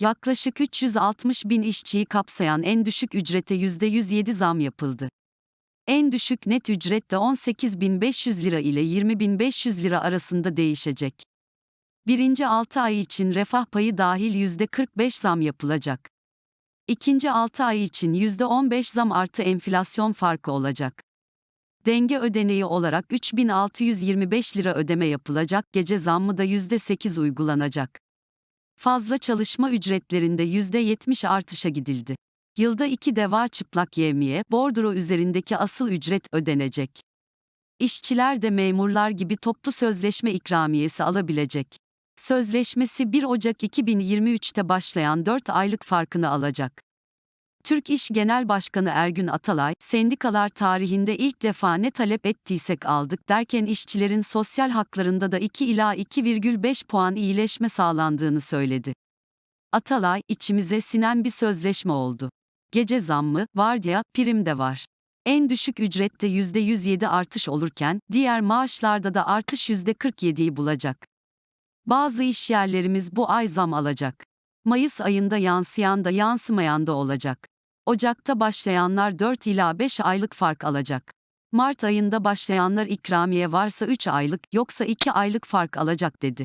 Yaklaşık 360 bin işçiyi kapsayan en düşük ücrete %107 zam yapıldı. En düşük net ücret de 18.500 lira ile 20.500 lira arasında değişecek. Birinci 6 ay için refah payı dahil %45 zam yapılacak. İkinci 6 ay için %15 zam artı enflasyon farkı olacak. Denge ödeneği olarak 3625 lira ödeme yapılacak, gece zammı da %8 uygulanacak. Fazla çalışma ücretlerinde %70 artışa gidildi. Yılda iki deva çıplak yevmiye, bordro üzerindeki asıl ücret ödenecek. İşçiler de memurlar gibi toplu sözleşme ikramiyesi alabilecek. Sözleşmesi 1 Ocak 2023'te başlayan 4 aylık farkını alacak. Türk İş Genel Başkanı Ergün Atalay, sendikalar tarihinde ilk defa ne talep ettiysek aldık derken işçilerin sosyal haklarında da 2 ila 2,5 puan iyileşme sağlandığını söyledi. Atalay, içimize sinen bir sözleşme oldu. Gece zammı, vardiya, prim de var. En düşük ücrette %107 artış olurken, diğer maaşlarda da artış %47'yi bulacak. Bazı işyerlerimiz bu ay zam alacak. Mayıs ayında yansıyan da yansımayan da olacak. Ocakta başlayanlar 4 ila 5 aylık fark alacak. Mart ayında başlayanlar ikramiye varsa 3 aylık, yoksa 2 aylık fark alacak dedi.